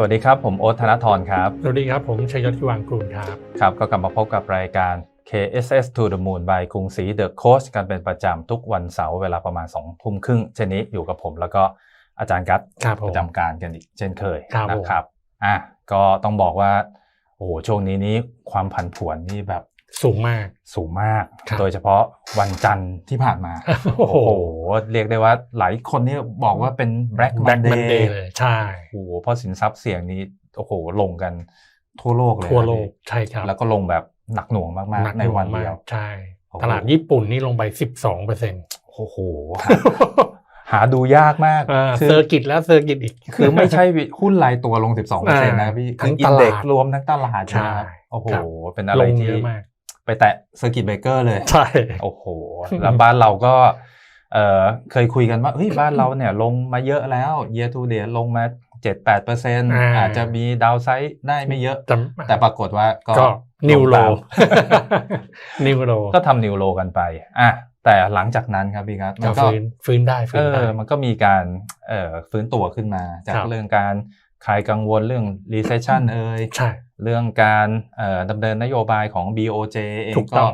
สวัสดีครับ ผมโอ๊ตธนทรครับ สวัสดีครับ ผมชัยยศทิวางกูลครับ ครับ ก็กลับมาพบกับรายการ KSS to the Moon by กรุงศรี The Coach กันเป็นประจำทุกวันเสาร์เวลาประมาณ2ทุ่มครึ่งเช่นนี้อยู่กับผมแล้วก็อาจารย์กัตครับผมประจำการกันอีกเช่นเคยครับผมนะครับอะก็ต้องบอกว่าโอ้โหช่วงนี้นี้ความผันผวนนี่แบบ สูงมากสูงมากครับโดยเฉพาะวันจันทร์ที่ผ่านมา โอ้โห เรียกได้ว่าหลายคนนี่บอกว่าเป็น Black แบ็กมันเด Monday ย์เลยใช่โอ้โหเพราะสินทรัพย์เสี่ยงนี้โอ้โหลงกันทั่วโลกเลยทั่วนะโลพี่กใช่ครับ แล้วก็ลงแบบหนักหน่วงมากหกๆในวันเดียวมากใช่โอ้โหตลาดญี่ปุ่นนี่ลงไป 12เปอร์เซ็นต์โอ้โห หาหาดูยากมากคืเซอร์กิตแล้วเซอร์กิตอีก คือไม่ใช่หุ้นรายตัวลง 12เปอร์เซ็นต์นะพี่ทั้งคืออินเด็กตลาดรวมทั้งตลาดใช่นะครับโอ้โหครับเป็นอะไรลงที่เยอะมาก ไปแตะเซอร์กิตเบเกอร์เลย ใช่ โอ้โห แล้วบ้านเราก็เออเคยคุยกันว่าเฮ้ยบ้านเราเนี่ยลงมาเยอะแล้ว year to date ลงมา7-8เปอร์เซ็นต์อ่าอาจจะมีดาวไซด์ได้ไม่เยอะ แต่แต่ปรากฏว่าก็ก็นิวโลงตามนิวโลก็ทำนิวโลกันไปอะแต่หลังจากนั้นครับพี่ครับมัก็นก็ฟื้นฟื้นได้ฟื้เอนได้อมันก็มีการเอ่อฟื้นตัวขึ้นมา จากครับเรื่องการคลายกังวลเรื่อง recession เอ่ยใช่ เรื่องการเอ่อดำเนินนโยบายของ BOJ เองถูกต้ก็อง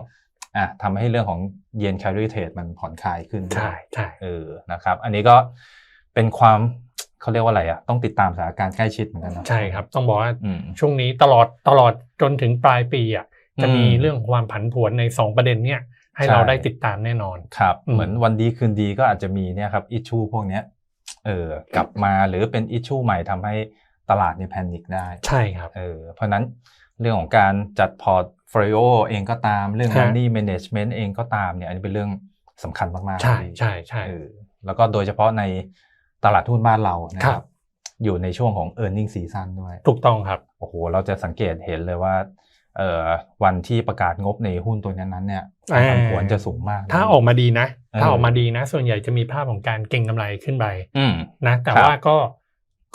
อะทำให้เรื่องของ yen carry trade มันผ่อนคลายขึ้นใช่ใช่เออนะครับ อันนี้ก็เป็นความเขาเรียกว่าอะไรอะต้องติดตามสถานการณ์ใกล้ชิดเหมือนกันเนอะใช่ครับ ต้องบอกว่าอืมช่วงนี้ตลอดตลอดจนถึงปลายปีอะจะมีอืมเรื่องความผันผวนใน 2 ประเด็นเนี้ยให้ใช่เราได้ติดตามแน่นอนครับอืมเหมือนวันดีคืนดีก็อาจจะมีเนี่ยครับอิชชูพวกเนี้ยเออกลับมาหรือเป็นอิชชูใหม่ทำให้ ตลาดเนี่ยแพนิคได้ ใช่ครับเออเพราะฉะนั้นเรื่องของการจัดพอร์ตโฟลิโอเองก็ตามเรื่องฮะ money management เองก็ตามเนี่ยอันนี้เป็นเรื่องสำคัญมากๆ ใช่พี่ใช่ใช่เออแล้วก็โดยเฉพาะในตลาดหุ้นบ้านเรานะคครัรับบอยู่ในช่วงของ e a r n i n g ็ season ด้วย ถูกต้องครับ โอ้โห เราจะสังเกตเห็นเลยว่าเอ่อวันที่ประกาศงบในหุ้นตัวนั้นๆเนี่ยความผันผวนจะสูงมากนะถ้าออกมาดีนะเออถ้าออกมาดีนะ ส่วนใหญ่จะมีภาพของการเก็งกำไรขึ้นไปอืมนะ แต่ครับว่าก็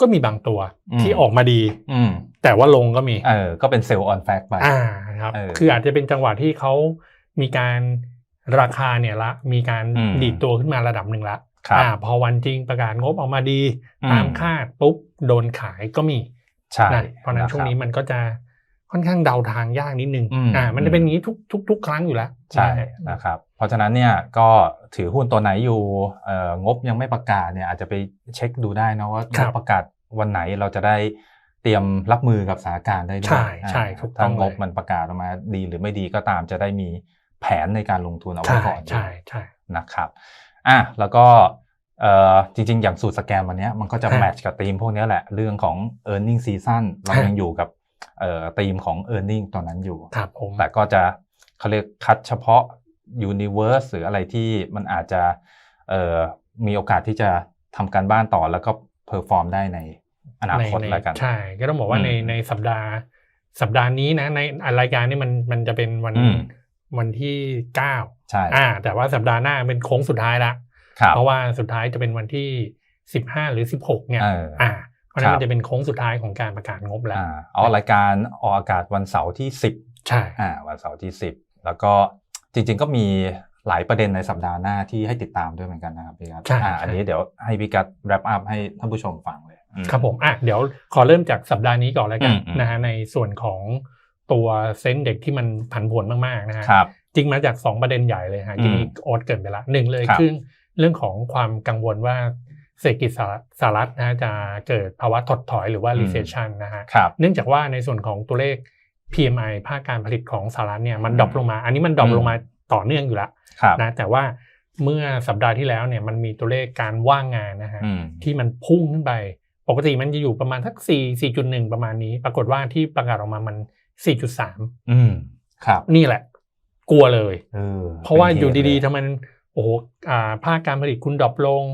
ก็มีบางตัวอืมที่ออกมาดีอืมแต่ว่าลงก็มีเออก็เป็นเซลล์ออนแฟกไปอ่าครับเออคืออาจจะเป็นจังหวะที่เขามีการราคาเนี่ยละ มีการอืมดีดตัวขึ้นมาระดับหนึ่งละครับอ่าพอวันจริงประกาศงบออกมาดีอืมตามคาดปุ๊บโดนขายก็มีใช่นะเพราะฉะนั้นช่วงนี้มันก็จะ ค่อนข้างเดาทางยากนิดนึงอืมอ่ามันจะเป็นอย่างนี้ทุกทุกทุกครั้งอยู่แล้วใช่นะครับเพราะฉะนั้นเนี่ยก็ถือหุ้นตัวไหนอยู่เอ่องบยังไม่ประกาศเนี่ยอาจจะไปเช็คดูได้นะว่าครับประกาศวันไหนเราจะได้เตรียมรับมือกับสถานการณ์ได้ด้วยใช่ใช่อ่าถูกต้ถ้าองงเลยบมันประกาศออกมาดีหรือไม่ดีก็ตามจะได้มีแผนในการลงทุนเอาไว้ใช่ก่อนใช่ใช่นะครับอะแล้วก็เอ่อจริงๆ อย่างสูตรสแกนวันเนี้ยมันก็จะฮะแมทช์กับธีมพวกเนี้ยแหละ เรื่องของ e a r n i n g season เราฮะยังอยู่กับเอ่อ ธีมของ e a r n i n g ตอนนั้นอยู่ครับผมแต่ก็จะเขาเรียกคัดเฉพาะ Universe หรืออะไรที่มันอาจจะเอ่อมีโอกาสที่จะทำการบ้านต่อแล้วก็เพอร์ฟอร์มได้ในอนาคตในแล้วกัน ใช่ ก็ต้องบอกว่าอืมในในสัปดาห์ สัปดาห์นี้นะ ในรายการนี้มันมันจะเป็นวันอืมวันที่เก้าใช่อ่า แต่ว่าสัปดาห์หน้าเป็นโค้งสุดท้ายละครับเพราะว่าสุดท้ายจะเป็นวันที่สิบห้าหรือสิบหกเนี่ยเอออ่า เพราะฉะนั้ครันบมันจะเป็นโค้งสุดท้ายของการประกาศงบแล้วอ่าเอารายการออกอากาศวันเสาร์ที่ 10 ใช่อ่าวันเสาร์ที่ 10 แล้วก็จริง ๆ ก็มีหลายประเด็นในสัปดาห์หน้าที่ให้ติดตามด้วยเหมือนกันนะครับพี่กัดใช่อ่าใช่อันนี้เดี๋ยวให้พี่กัด wrap up ให้ท่านผู้ชมฟังเลยอืครับผมอะเดี๋ยวขอเริ่มจากสัปดาห์นี้ก่อนแล้วกันอืมอืมนะฮะในส่วนของตัวเซ็นเด็กที่มันผันผวนมากๆนะฮะครับจริงมาจาก 2 ประเด็นใหญ่เลยฮะอืมที่โอ๊ตเกิดไปละหนึ่งเลยครับคือเรื่องของความกังวลว่า เศรษฐกิจสหรัฐสหรัฐนะฮะจะเกิดภาวะถดถอยหรือว่า recession นะฮะครับเนื่องจากว่าในส่วนของตัวเลข PMI ภาคการผลิตของสหรัฐเนี่ยมันดรอปลงมา อันนี้มันดรอปอืมลงมาต่อเนื่องอยู่แล้วครับนะแต่ว่าเมื่อสัปดาห์ที่แล้วเนี่ยมันมีตัวเลขการว่างงานนะฮะอืมที่มันพุ่งขึ้นไป ปกติมันจะอยู่ประมาณสัก4 4.1 ประมาณนี้ ปรากฏว่าที่ประกาศออกมามัน 4.3อืมครับนี่แหละ กลัวเลยเออเพราะว่าป็นอยู่ดีๆเหตุทำไมมันโอ้โหอ่าภาคการผลิตคุณดรอปลง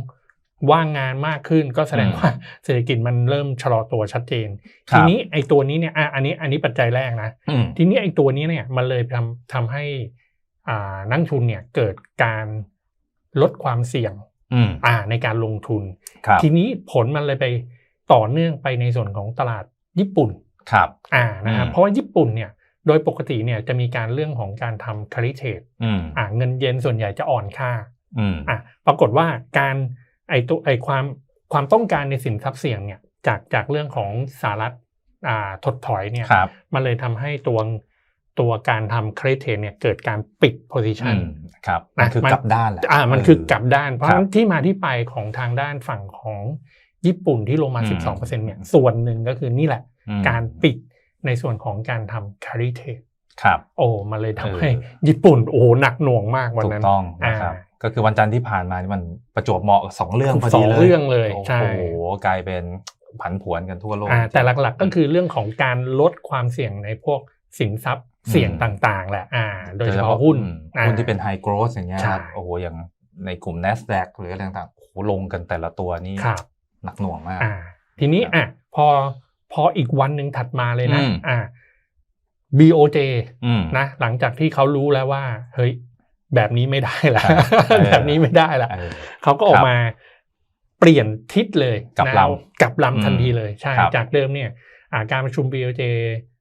ว่างงานมากขึ้นก็แสดงว่าเศรษฐกิจมันเริ่มชะลอตัวชัดเจนครับทีนี้ไอ้ตัวนี้เนี่ยอะอันนี้อันนี้ปัจจัยแรกนะอืมทีนี้ไอ้ตัวนี้เนี่ยมันเลยทำทำให้อ่านักทุนเนี่ยเกิดการลดความเสี่ยงอืมอ่าในการลงทุนครับทีนี้ผลมันเลยไปต่อเนื่องไปในส่วนของตลาดญี่ปุ่นครับอ่านะครับอืมเพราะว่าญี่ปุ่นเนี่ยโดยปกติเนี่ยจะมีการเรื่องของการทำคาริเทดอืมอ่าเงินเยนส่วนใหญ่จะอ่อนค่าอืมอะปรากฏว่าการ ไอตัวไอความความต้องการในสินทรัพย์เสี่ยงเนี่ยจากจากเรื่องของสหรัฐอ่าถดถอยเนี่ยครับมันเลยทำให้ตัวตัวการทำเครดิตเทรดเนี่ยเกิดการปิดโพซิชัอืนมครับมันคือกลับด้านแหละอ่ามันคือกลับด้าน เพราะคฉะรับนั้นที่มาที่ไปของทางด้านฝั่งของญี่ปุ่นที่ลงมาอืม12%เนี่ยส่วนหนึ่งก็คือนี่แหละอืมการปิดในส่วนของการทำ carry trade ครับ โอ้มันเลยทำให้เออญี่ปุ่นโอ้โหหนักหน่วงมากวันถูนั้กนต้องนะครับอ่าก็คือวันจันทร์ที่ผ่านมานี่มันประจวบเหมาะกับสองเรื่องพอสดีองเลยเรื่องเลยใช่โอ้โหกลายเป็นผันผวนกันทั่วโลกอ่าแต่หลักๆก็คือเรื่องของการลดความเสี่ยงในพวกสินทรัพย์เสี่ยงต่างๆ แหละอ่า โดยเฉพาะหุ้นอืมอ่าหุ้นที่เป็นไฮ g r o w t h อย่างเงี้ยใช่ครับโอ้โหอย่างในกลุ่ม NASDAQ หรืออะไรต่างๆโอ้โหลงกันแต่ละตัวนี่ครับหนักหน่วงมากอ่าทีนี้ครับอะพอพออีกวันหนึ่งถัดมาเลยนะอืมอ่า BOJ อืมนะหลังจากที่เขารู้แล้วว่า เฮ้ย แบบนี้ไม่ได้ละครับเออแบบนี้ไม่ได้ละเออเขาก็ออกมาเปลี่ยนทิศเลยกลับนะลำกลับลำทันทีเลยใช่ครับจากเดิมเนี่ยอ่าการประชุม BOJ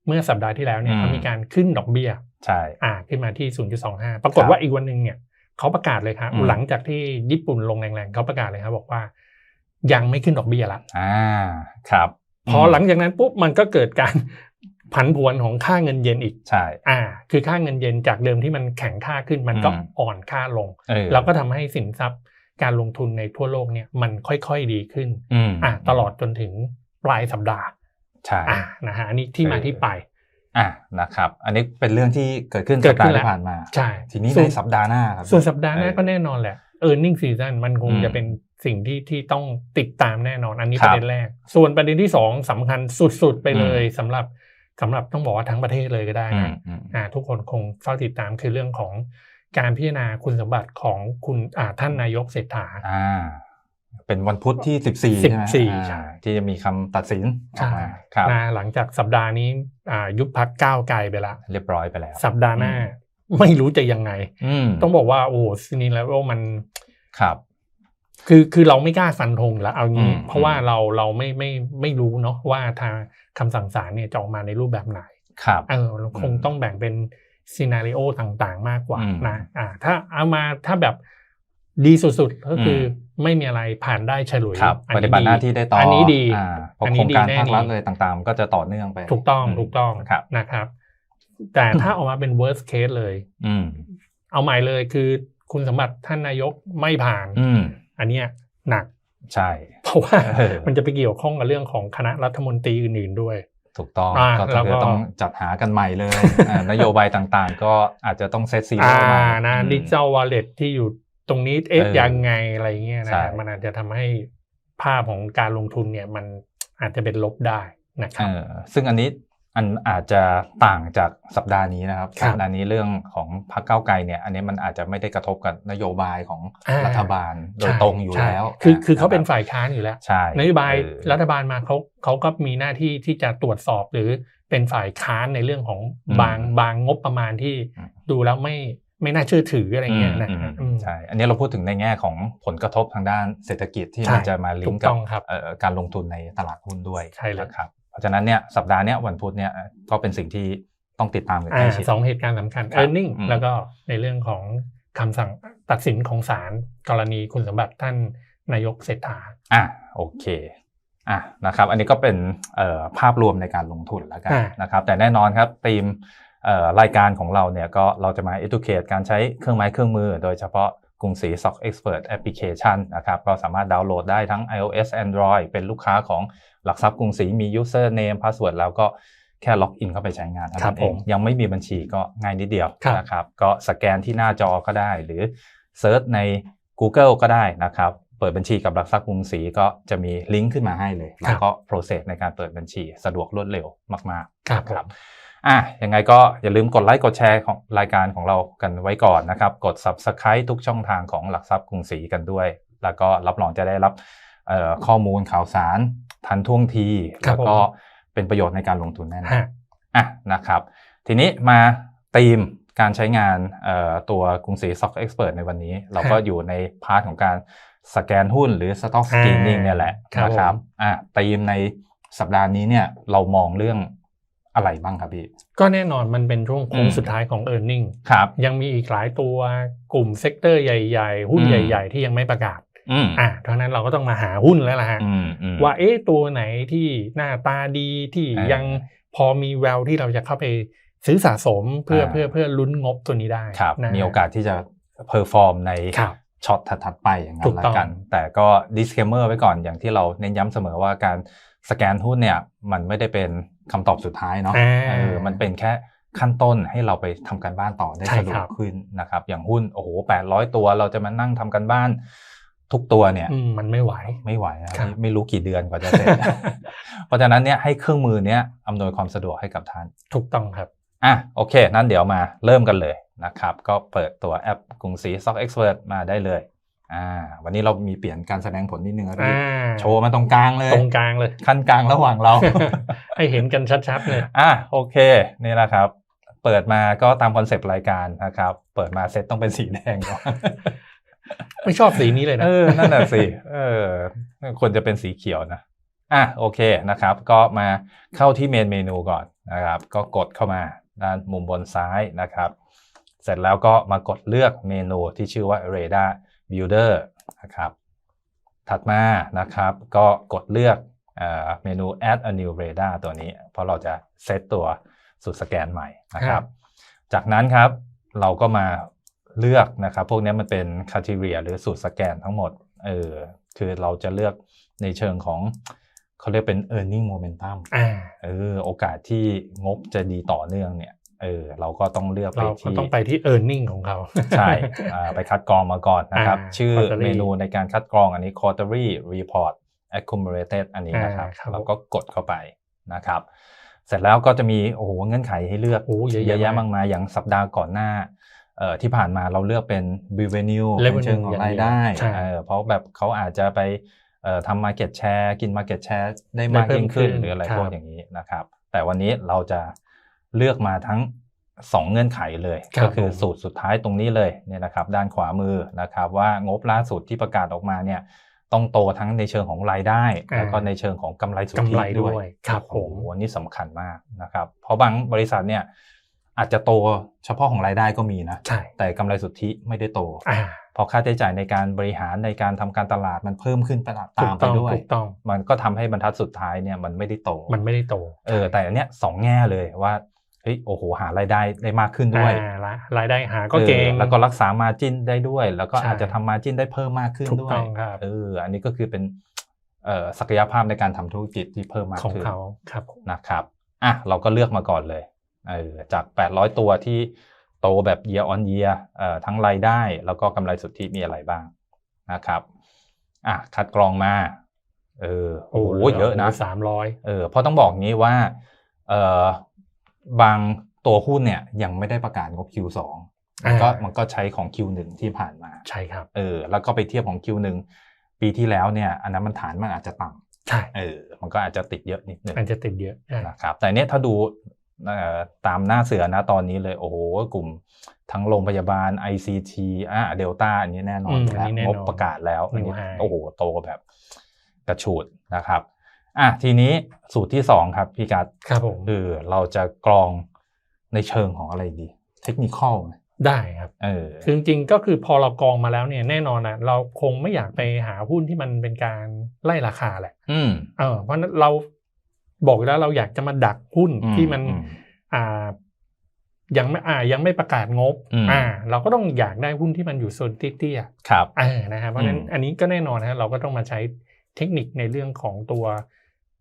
เมื่อสัปดาห์ที่แล้วเนี่ยอืมเขามีการขึ้นดอกเบี้ยใช่อ่าขึ้นมาที่ 0.25 ปรากฏครับว่าอีกวันหนึ่งเนี่ยเขาประกาศเลยครับอืมหลังจากที่ญี่ปุ่นลงแรงๆเขาประกาศเลยครับบอกว่า ยังไม่ขึ้นดอกเบี้ยละอ่าครับพอหลังจากนั้นปุ๊บมันก็เกิดการ ผันผวนของค่าเงินเยนอีกใช่อ่า คือค่าเงินเยนจากเดิมที่มันแข็งค่าขึ้นมันก็อืมอ่อนค่าลงเออแล้วก็ทำให้สินทรัพย์การลงทุนในทั่วโลกเนี่ยมันค่อยๆดีขึ้นอืมอ่าตลอดจนถึงปลายสัปดาห์ใช่อ่านะฮะอันนี้ที่มาเออที่ไปอะนะครับ อันนี้เป็นเรื่องที่เกิดขึ้นเกิสัดปขึ้ดาห์นแล้วที่ผ่านมาใช่ทีนี้ส่ในวนสัปดาห์หน้าครับส่วนสัปดาห์หน้าเออก็แน่นอนแหละ e a r n i n g season มันคงอืมจะเป็นสิ่งที่ที่ต้องติดตามแน่นอนอันนี้คปรับระเด็นแรก ส่วนประเด็นที่สองสำคัญสุดๆไปเลยสำหรับ สำหรับต้องบอกว่าทั้งประเทศเลยก็ได้อืนะมอืมอ่าทุกคนคงเฝ้าติดตามคือเรื่องของการพิจารณาคุณสมบัติของคุณอ่าท่านนายกเศรษฐาอ่าเป็นวันพุธที่สิบสี่ใช่ไหม14อ่าใช่ที่จะมีคำตัดสินออกใช่มาครับนะหลังจากสัปดาห์นี้อ่ายุบพักก้าวไกลไปละ เรียบร้อยไปแล้ว สัปดาห์หน้า ไม่รู้จะยังไงอืมต้องบอกว่าโอ้ซีนีแล้วมันครับ คือคือเราไม่กล้าฟันธงอยู่แล้วเอางี้อืมเพราะว่าเราเราไม่ไม่ไม่รู้เนาะว่าทางคำสั่งศาลเนี่ยจะออกมาในรูปแบบไหนครับเออเราคงอืมต้องแบ่งเป็นซีนารีโอต่างๆ มากกว่าอืมนะอ่าถ้าเอามาถ้าแบบดีสุดๆ ก็คืออไม่มีอะไรผ่านได้เฉลุยครับอันปนี้ฏิบัติหน้าที่ได้ต่ออัอันนี้ดีอ่าเพราะอันโคนี้รงดีการแน่ภาครัฐนี่เลยต่างๆ ก็จะต่อเนื่องไป ถูกต้องมถูกต้องครับนะครับ แต่ถ้าออกมาเป็น worst case เลยอืมเอาใหม่เลยคือคุณสมบัติท่านนายกไม่ผ่าน อืมอันเนี้ยหนักใช่ เพราะว่าเออมันจะไปเกี่ยวข้องกับเรื่องของคณะรัฐมนตรีอื่นๆด้วย ถูกต้องอ่าก็แล้วก็จะต้องจัดหากันใหม่เลยอ่านโยบายต่างๆ ก็อาจจะต้องเซตซีอ่าใหม่นะอืมดิจิทัลวอลเล็ตที่อยู่ตรงนี้เอ๊ะเออยังไงอะไรเงี้ยนะใช่มันอาจจะทำให้ภาพของการลงทุนเนี่ยมันอาจจะเป็นลบได้นะคเอรับอซึ่งอันนี้ อันอาจจะต่างจากสัปดาห์นี้นะครับครับสัปดาห์นี้เรื่องของพรรคก้าวไกลเนี่ย อันนี้มันอาจจะไม่ได้กระทบกับนโยบายของอ่ารัฐบาลโดยตรงอยู่ใช่แล้ว คือคือเขาเป็นฝ่ายฝ่ายค้านอยู่แล้วใช่นโยบายเออรัฐบาลมาเขาเขาก็มีหน้าที่ที่จะตรวจสอบหรือเป็นฝ่ายค้านในเรื่องของอืมบางบางงบประมาณที่อืมดูแล้วไม่ไม่น่าเชื่อถืออะไรเงี้ยนะอืมอืมใช่ อันนี้เราพูดถึงในแง่ของผลกระทบทางด้านเศรษฐกิจที่ใช่มันจะมาลิถูงกก์กัต้บองครับเอ่อการลงทุนในตลาดหุ้นด้วยใช่เลยนะครับเพ ราะฉะนั้นเนี่ยสัปดาห์เนี้ยวันพุธเนี่ยก็เป็นสิ่งที่ต้องติดตามกันใกอ่าล้ชิดสองเหตุการณ์สำคัญครับ e a r n i n g อืมแล้วก็ในเรื่องของคำสั่งตัดสินของศาลกรณีคุณสมบัติท่านนายกเศรษฐาอะโอเคอะนะครับอันนี้ก็เป็นเอ่อภาพรวมในการลงทุนแล้วกันอ่านะครับแต่แน่นอนครับธีมเอ่อรายการของเราเนี่ยก็เราจะมา educate การใช้เครื่องไม้เครื่องมือ โดยเฉพาะกรุงศรี Stock Expert Application นะครับก็สามารถดาวน์โหลดได้ทั้ง iOS Android เป็นลูกค้าของ หลักทรัพย์กรุงศรีมี username password แล้วก็แค่ล็อกอินเข้าไปใช้งานเท่าครันั้บนเองผมยังไม่มีบัญชีก็ง่ายนิดเดียวครับนะครับก็สแกนที่หน้าจอก็ได้ หรือเซิร์ชใน Google ก็ได้นะครับเปิดบัญชีกับหลักทรัพย์กรุงศรีก็จะมีลิงก์ขึ้นมาให้เลย แล้วก็ process ในการเปิดบัญชีสะดวกรวดเร็วมากๆครับนะครับอะยังไงก็อย่าลืมกดไลค์กดแชร์ของรายการของเรากันไว้ก่อนนะครับ กด subscribe ทุกช่องทางของหลักทรัพย์กรุงศรีกันด้วย แล้วก็รับรองจะได้รับเอ่อข้อมูลข่าวสาร ทันท่วงทีครัแล้บวก็เป็นประโยชน์ในการลงทุนแน่นอนฮะอะนะครับ ทีนี้มาธีมการใช้งานเอ่อตัวกรุงศรี Stock Expert ในวันนี้ เราก็อยู่ในพาร์ทของการสแกนหุ้นหรือ Stock Screening เนี่ยแหละครับนะครับผมอะธีมในสัปดาห์นี้เนี่ยเรามองเรื่องอะไรบ้างครับพี่ ก็แน่นอนมันเป็นช่วงโค้งอืมสุดท้ายของ e a r n i n g ครับยังมีอีกหลายตัวกลุ่มเซกเตอร์ใหญ่ ๆ หุ้นอืมใหญ่ ๆ ที่ยังไม่ประกาศ อืมอ่าดังนั้นเราก็ต้องมาหาหุ้นแล้วล่ะฮะอืมอืมว่าเอ๊ะตัวไหนที่หน้าตาดีที่เออยังพอมีแววที่เราจะเข้าไปซื้อสะสมเพื่ออ่าเพื่อเพื่อลุ้นงบตัวนี้ได้ครับนะฮะมีโอกาสที่จะเพอร์ฟอร์มในครับช็อตถัดๆไปอย่างนั้ถูนกละต้องกัน แต่ก็ disclaimer ไว้ก่อนอย่างที่เราเน้นย้ำเสมอว่าการสแกนหุ้นเนี่ยมันไม่ได้เป็นคำตอบสุดท้ายเนาะอ่าเออมันเป็นแค่ขั้นต้นให้เราไปทำการบ้านต่อได้ใช่สะดวครักบขึ้นนะครับ อย่างหุ้นโอ้โหแปดร้อยตัวเราจะมานั่งทำการบ้าน ทุกตัวเนี่ยอืมมันไม่ไหวไม่ไหวนะครับไม่รู้กี่เดือนกว่าจะเสร็จเพราะฉะนั้นเนี่ยให้เครื่องมือเนี้ยอำนวยความสะดวกให้กับท่าน ถูกต้องครับอะโอเค นั้นเดี๋ยวมาเริ่มกันเลยนะครับ ก็เปิดตัวแอปกรุงศรี Stock Expert มาได้เลยอ่าวันนี้เรามีเปลี่ยนการแสดงผลนิดนึงนะพี่อ่าโชว์มาตรงกลางเลยตรงกลางเลยขั้นกลางระหว่างเรา ให้เห็นกันชัดๆเลยอะโอเคนี่แหละครับ เปิดมาก็ตามคอนเซปต์รายการนะครับ เปิดมาเซตต้องเป็นสีแดงก่อน ไม่ชอบสีนี้เลยนะเออนั่นแหะสิเออควรจะเป็นสีเขียวนะอะโอเคนะครับ ก็มาเข้าที่เมนเมนูก่อนนะครับ ก็กดเข้ามาด้านมุมบนซ้ายนะครับ เสร็จแล้วก็มากดเลือกเมนูที่ชื่อว่า Radar Builder นะครับ ถัดมานะครับ ก็กดเลือกเอ่อเมนู Add a new radar ตัวนี้ เพราะเราจะเซตตัวสุดสแกนใหม่นะคครัรับบจากนั้นครับเราก็มา เลือกนะครับพวกนี้มันเป็นค r i t e r i a หรือสูตรสแกนทั้งหมดเออคือเราจะเลือกในเชิงของเขาเรียกเป็น e a r n i n g momentum อ่าเออโอกาสที่งบจะดีต่อเนื่องเนี่ยเออเราก็ต้องเลือกไปเราก็ที่ต้องไปที่ e a r n i n g ของเขาใช่อ่าไปคัดกรองมาก่อนนะครับอ่าชื่อ quarterly เมนูในการคัดกรองอันนี้ quarterly report accumulated อันนี้นะครับอ่าครับเราก็กดเข้าไปนะครับ เสร็จแล้วก็จะมีโอ้โหเงื่อนไขให้เลือกโอ้เยอะเยอะแยะแยะมากมากมายอย่างสัปดาห์ก่อนหน้าเอ่อ ที่ผ่านมาเราเลือกเป็น revenue เป็น Revenue เชิงของรายได้อย่างเดียวใช่เออเพราะแบบเขาอาจจะไปเอ่อทำ market share กิน market share ได้มากได้เพิ่มยิ่งขึ้นขึ้นหรืออะไรครับพวกอย่างนี้นะครับ แต่วันนี้เราจะเลือกมาทั้ง2เงื่อนไขเลยครับก็คือผมสูตรสุดท้ายตรงนี้เลยเนี่ยนะครับด้านขวามือนะครับว่างบล่าสุดที่ประกาศออกมาเนี่ยต้องโตทั้งในเชิงของรายได้อ่าแล้วก็ในเชิงของกำไรสุทธิกำไรด้ด้ววยยครับผโอ้มโหอันนี่สำคัญมากนะครับเพราะบางบริษัทเนี่ย อาจจะโตเฉพาะของรายได้ก็มีนะใช่แต่กำไรสุทธิไม่ได้โตอ่าเพราะค่าใช้จ่ายในการบริหารในการทำการตลาดมันเพิ่มขึ้นไปตถูามกไปต้องด้วยถูกต้องมันก็ทำให้บรรทัดสุดท้ายเนี่ยมันไม่ได้โต มันไม่ได้โตเออแต่อันเนี้ยสองแง่เลยว่าเฮ้ยโอ้โหหารายได้ได้มากขึ้นด้วยอ่ารายรายได้หาก็เก่งออแล้วก็รักษามาจินได้ด้วย แล้วก็ใช่อาจจะทำมาจินได้เพิ่มมากขึ้นถูกด้วยต้องครับเอออันนี้ก็คือเป็นเอ่อศักยภาพในการทำธุรกิจที่เพิ่มมากของขึ้นเขาครับผมนะครับอะเราก็เลือกมาก่อนเลยเออ จาก 800 ตัวที่โตแบบ year on year เอ่อทั้งรายได้แล้วก็กำไรสุทธิมีอะไรบ้างนะครับอะคัดกรองมาเออโอ้โหเยอะนะสามร้อยเออเพราะต้องบอกงี้ว่าเอ่อบางตัวหุ้นเนี่ยยังไม่ได้ประกาศงบ Q2 มันก็มันก็ใช้ของ Q1 ที่ผ่านมาใช่ครับเออแล้วก็ไปเทียบของ Q1 ปีที่แล้วเนี่ย อันนั้นมันฐานมันอาจจะต่ำใช่เออมันก็อาจจะติดเยอะนิดนึงมันจะติดเยอะใช่นะครับแต่เนี้ยถ้าดูเอ่อ ตามหน้าเสือนะตอนนี้เลยโอ้โหกลุ่มทั้งโรงพยาบาล ICT อะเดลต้าอันนี้แน่นอนอืมอยู่แล้วอันนี้แน่งนบอนประกาศแล้วอันนี้ New High โอ้โหโตแบบกระฉูดนะครับอะทีนี้สูตรที่2ครับพี่กัดครับผมคือเราจะกรองในเชิงของอะไรดี เทคนิคอลได้ครับเออคือจริงๆก็คือพอเรากองมาแล้วเนี่ยแน่นอนนะเราคงไม่อยากไปหาหุ้นที่มันเป็นการไล่ราคาแหละ อืมเออเพราะฉะนั้นเรา บอกอยู่แล้วเราอยากจะมาดักหุ้นอืมที่มันอืมอ่ายังไม่อ่ายังไม่ประกาศงบอืมอ่า เราก็ต้องอยากได้หุ้นที่มันอยู่โซนเตี้ยครับๆเออนะครับเพราะฉะนั้นอืมอันนี้ก็แน่นอนนะเราก็ต้องมาใช้เทคนิคในเรื่องของตัว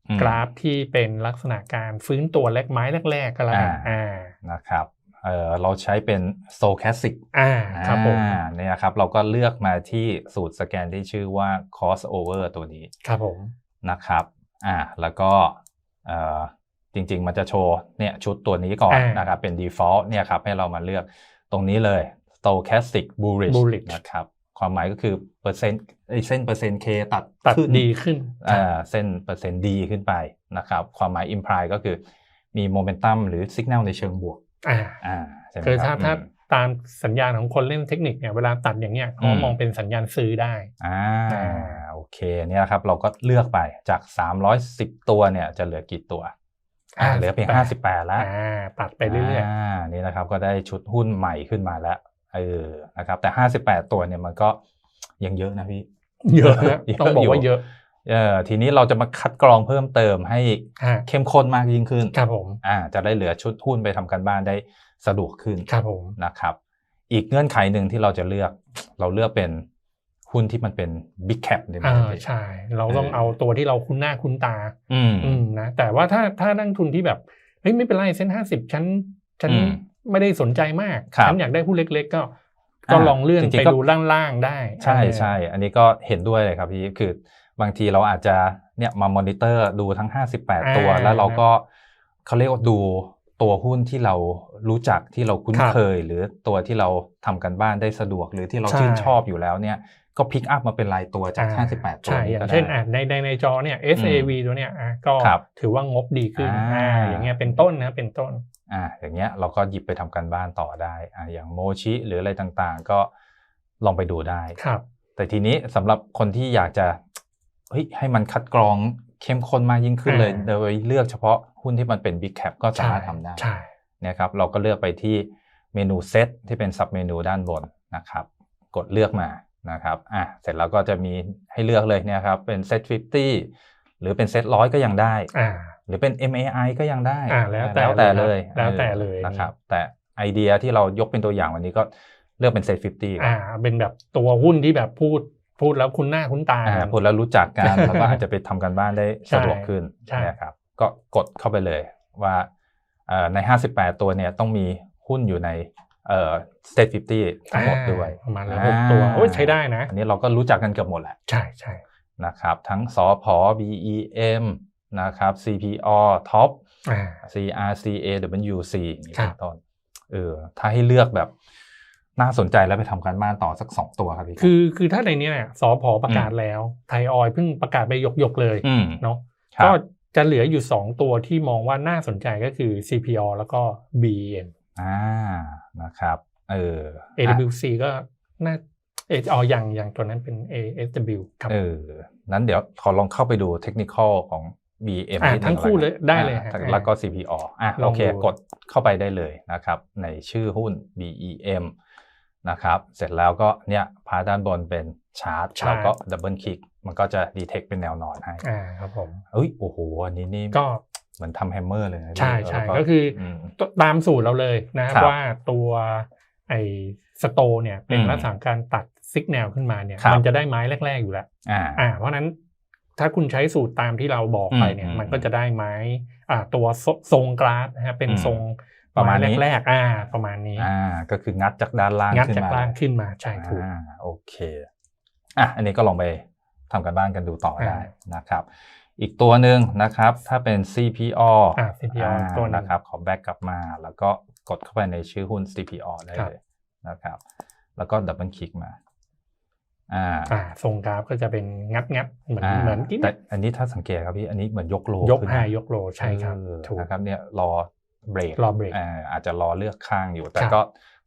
อืมกราฟที่เป็นลักษณะการฟื้นตัวเล็กไม้แรกๆก็แล้วกันอ่าอ่านะครับเออเราใช้เป็น stochastic อ่าครับผมอ่าเนี่ยนะครับเราก็เลือกมาที่สูตรสแกนที่ชื่อว่า crossover ตัวนี้ ครับผมนะครับอ่าแล้วก็เอ่อ จริง ๆ มันจะโชว์เนี่ยชุดตัวนี้ก่อนอ่านนะครับเป็น default เนี่ยครับให้เรามาเลือกตรงนี้เลย stochastic bullish bullish นะครับความหมายก็คือเปอร์เซ็นต์ไอ้เส้นเปอร์เซ็นต์ K ตัดตัดขึ้นดีขึ้นอ่าเส้นเปอร์เซ็นต์ดีขึ้นไปนะครับความหมาย imply ก็คือมีโมเมนตัมหรือสัญญาณในเชิงบวกอ่าอ่าใช่ไหมคือคถ้ารับถ้าอืม ตามสัญญาณของคนเล่นเทคนิคเนี่ยเวลาตัดอย่างเงี้ยเขาอืมมองเป็นสัญญาณซื้อได้อ่าอ่าโอเคเนี่ยนะครับเราก็เลือกไปจาก 310 ตัวเนี่ยจะเหลือกี่ตัวอ่าเหลือเพียง 58 แล้วอ่าตัดไปเรื่อยอ่านี่นะครับก็ได้ชุดหุ้นใหม่ขึ้นมาแล้วเออนะครับแต่ 58 ตัวเนี่ยมันก็ยังเยอะนะพี่ๆโหเยอะนะเยอะต้องบอกว่าอยู่เยอะเออทีนี้เราจะมาคัดกรองเพิ่มเติมให้ฮะเข้มข้นมากยิ่งขึ้น ครับผมอ่าจะได้เหลือชุดหุ้นไปทำการบ้านได้ สะดวกขึ้นครับผมนะครับ อีกเงื่อนไขหนึ่งที่เราจะเลือก เราเลือกเป็นหุ้นที่มันเป็น big cap ได้ไหมอ่าพี่ใช่ เราต้องเออเอาตัวที่เราคุ้นหน้าคุ้นตา อืมอืมนะแต่ว่าถ้าถ้านักทุนที่แบบเฮ้ยไม่เป็นไรเส้นห้าสิบฉันฉันอืมไม่ได้สนใจมากครับฉันอยากได้หุ้นเล็ก ๆ ก็ก็อ่าลองเลื่อนจริงๆไปก็ดูล่างๆได้ ใช่เออใช่ อันนี้ก็เห็นด้วยเลยครับพี่ คือบางทีเราอาจจะเนี่ยมามอนิเตอร์ดูทั้ง 58 ตัวอ่าแล้วเราก็เขาเรียกว่าดู ตัวหุ้นที่เรารู้จักที่เราคุ้นครับเคย หรือตัวที่เราทำกันบ้านได้สะดวก หรือที่เราใช่ชื่นชอบอยู่แล้วเนี่ยก็พิกอัพมาเป็นรายตัวจากอ่า58 ตัวใช่นี้อย่าก็งได้เช่นอะในในในจอเนี่ย SAV ตัวเนี้ยอะก็ครับถือว่างบดีขึ้นอ่าอ่าอย่างเงี้ยเป็นต้นนะเป็นต้นอ่าอย่างเงี้ยเราก็หยิบไปทำการบ้านต่อได้อ่าอย่างโมชิหรืออะไรต่างๆ ก็ลองไปดูได้ครับ แต่ทีนี้สำหรับคนที่อยากจะเฮ้ยให้มันคัดกรองเข้มข้นมากยิ่งขึ้นเลยอ่าโดยเลือกเฉพาะ หุ้นที่มันเป็น Big Cap ก็สามารถทำได้ใช่นะครับเราก็เลือกไปที่เมนูเซตที่เป็นซับเมนูด้านบนนะครับ กดเลือกมานะครับอะเสร็จแล้วก็จะมีให้เลือกเลยเนี่ยครับเป็นเซต50 หรือเป็นเซตร้อยก็ยังได้อ่าหรือเป็น MAI ก็ยังได้อ่าแล้วแต่แล้วแต่เลยแล้วแต่เลยออนะครับ แต่ไอเดียที่เรายกเป็นตัวอย่างวันนี้ก็เลือกเป็นเซต50อ่าเป็นแบบตัวหุ้นที่แบบพูดพูดแล้วคุ้นหน้าคุ้นตาอ่าพูดแล้วรู้จักกันแล้วก็อาจจะไปทำกันบ้านได้สะดวกขึ้นใช่นะครับ ก็กดเข้าไปเลยว่าเอ่อใน 58 ตัวเนี่ยต้องมีหุ้นอยู่ในเอ่อ State 50 ทั้งหมดด้วยอ่าประมาณละหกตัวโอ้ยใช้ได้นะ อันนี้เราก็รู้จักกันเกือบหมดแหละ ใช่ใช่นะครับทั้งสอพอ BEM นะครับ CPO Top อ่า CRCA WC อย่างนี้ครัเป็บนต้นเออถ้าให้เลือกแบบน่าสนใจแล้วไปทำการบ้านต่อสักสองตัวครับพี่คือคือถ้าในเนี้ยเนี่ยสอพอประกาศแล้ว ไทยออยล์เพิ่งประกาศไปยกๆเลยอืมเนาะครับก็ จะเหลืออยู่ 2 ตัวที่มองว่าน่าสนใจก็คือ CPO แล้วก็ BM อ่านะครับเออ AWC ก็น่าเอออ๋ออย่างอย่างตัวนั้นเป็น ASW ครับเออนั้นเดี๋ยวขอลองเข้าไปดูเทคนิคอลของ BM อะนิดนึทั้งคู่เลยได้เลยอ่าฮะแล้วก็ CPO อะลองโอเคดูกดเข้าไปได้เลยนะครับ ในชื่อหุ้น BEM นะครับ เสร็จแล้วก็เนี่ยพาด้านบนเป็นชาร์ตแล้วก็ดับเบิลคลิกมันก็จะดีเทคเป็นแนวนอนให้อ่าครับผมเอ้ยโอ้โหอันนี้นี่ก็เหมือนทำแฮมเมอร์เลยนะใช่พี่ใช่แล้วก็คืออมตามสูตรเราเลยนะครับว่าตัวไอ้สโตเนี่ยเป็นอืมลักษณะการตัดซิกแนลขึ้นมาเนี่ยครับมันจะได้ไม้แรก ๆอยู่แล้วอ่าอ่าเพราะฉะนั้นถ้าคุณใช้สูตรตามที่เราบอกไปเนี่ยอืมมันก็จะได้ไม้อ่าตัวทรทรงกราฟนะฮะเป็นอืมทรง ประมาณนี้แรกๆอ่า ประมาณนี้อ่าก็คืองัดจากด้านล่างงัดขึ้นจากมาล่างขึ้นมาใช่ถูกอ่าโอเคอะอันนี้ก็ลองไปทำกันบ้านกันดูต่อได้อ่านะครับ อีกตัวหนึ่งนะครับ ถ้าเป็น CPO อ่า CPO อ่าตัวหนึ่งนะครับขอแบ็กกลับมา แล้วก็กดเข้าไปในชื่อหุ้น CPO ได้ครับเลยนะครับ แล้วก็ดับเบิลคลิกมาอ่าอ่าทรงกราฟก็จะเป็นงัดงัดๆเหมือนอ่าเหมือนกินแต่อันนี้ถ้าสังเกตครับพี่อันนี้เหมือนยกโลยกขึ้นไฮนะยกโลใช่ครับเออถูกนะครับเนี่ยรอ เบรกรอเบรกอ่าอาจจะรอเลือกข้างอยู่ แต่ครับก็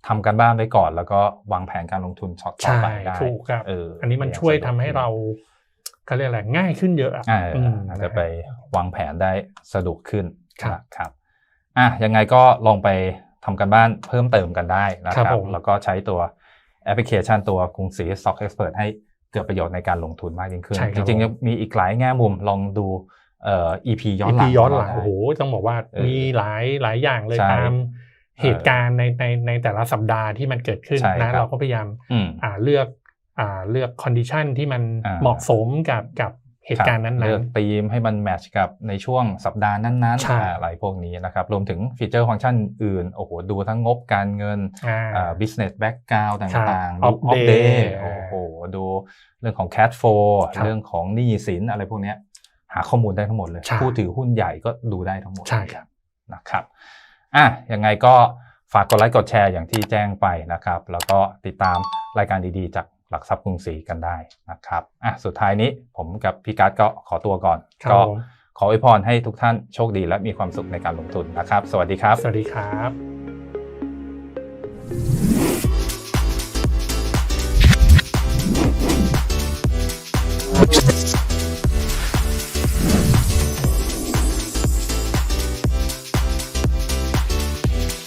ทำกันบ้านไว้ก่อน แล้วก็วางแผนการลงทุนช็อตต่อใช่ไปได้ถูกครับเอออัอันนี้มันช่วยทำให้เราเขาเรียกอะไรง่ายขึ้นเยอะอะอ่าอืมอาจจะไปวางแผนได้สะดวกขึ้นครับนะครับอะยังไงก็ลองไปทำกันบ้านเพิ่มเติมกันได้นะคครัรับบผมแล้วก็ใช้ตัวแอปพลิเคชันตัวกรุงศรี Stock Expert ให้เกิดประโยชน์ในการลงทุนมากยิ่งขึ้นใช่คจรับริงผมๆยังมีอีกหลายแง่มุมลองดู เอ่อ EP ย้อนหลัง EP ย้อนหลังได้โอ้โหต้องบอกว่าเออมีหลายหลายอย่างเลยใช่ตามเหตุการณ์ในในในแต่ละสัปดาห์ที่มันเกิดขึ้นใช่ครันะบเราก็พยายามอืมอ่าเลือกอ่าเลือกคอนดิชันที่มันอ่าเหมาะสมกับกับเหตุการณ์นั้นเลือกๆธีมให้มันแมทช์กับในช่วงสัปดาห์นั้นใช่ๆอ่าอะไรพวกนี้นะครับ รวมถึงฟีเจอร์ฟังก์ชันอื่น โอ้โห ดูทั้งงบการเงินอ่าอ่า business background ต่างๆครับดู Off off day day โอ้โห ดูเรื่องของ cash flow ครับเรื่องของหนี้สินอะไรพวกเนี้ยหาข้อมูลได้ทั้งหมดเลยใช่ผู้ถือหุ้นใหญ่ก็ดูได้ทั้งหมดใช่ครับนะครับอะยังไงก็ฝากกดไลค์กดแชร์อย่างที่แจ้งไปนะครับ แล้วก็ติดตามรายการดีๆ จากหลักทรัพย์กรุงศรีกันได้นะครับอะสุดท้ายนี้ผมกับพี่การ์ดก็ขอตัวก่อนครับก็ผมขออวยพรให้ทุกท่านโชคดีและมีความสุขในการลงทุนนะครับ สวัสดีครับ สวัสดีครับ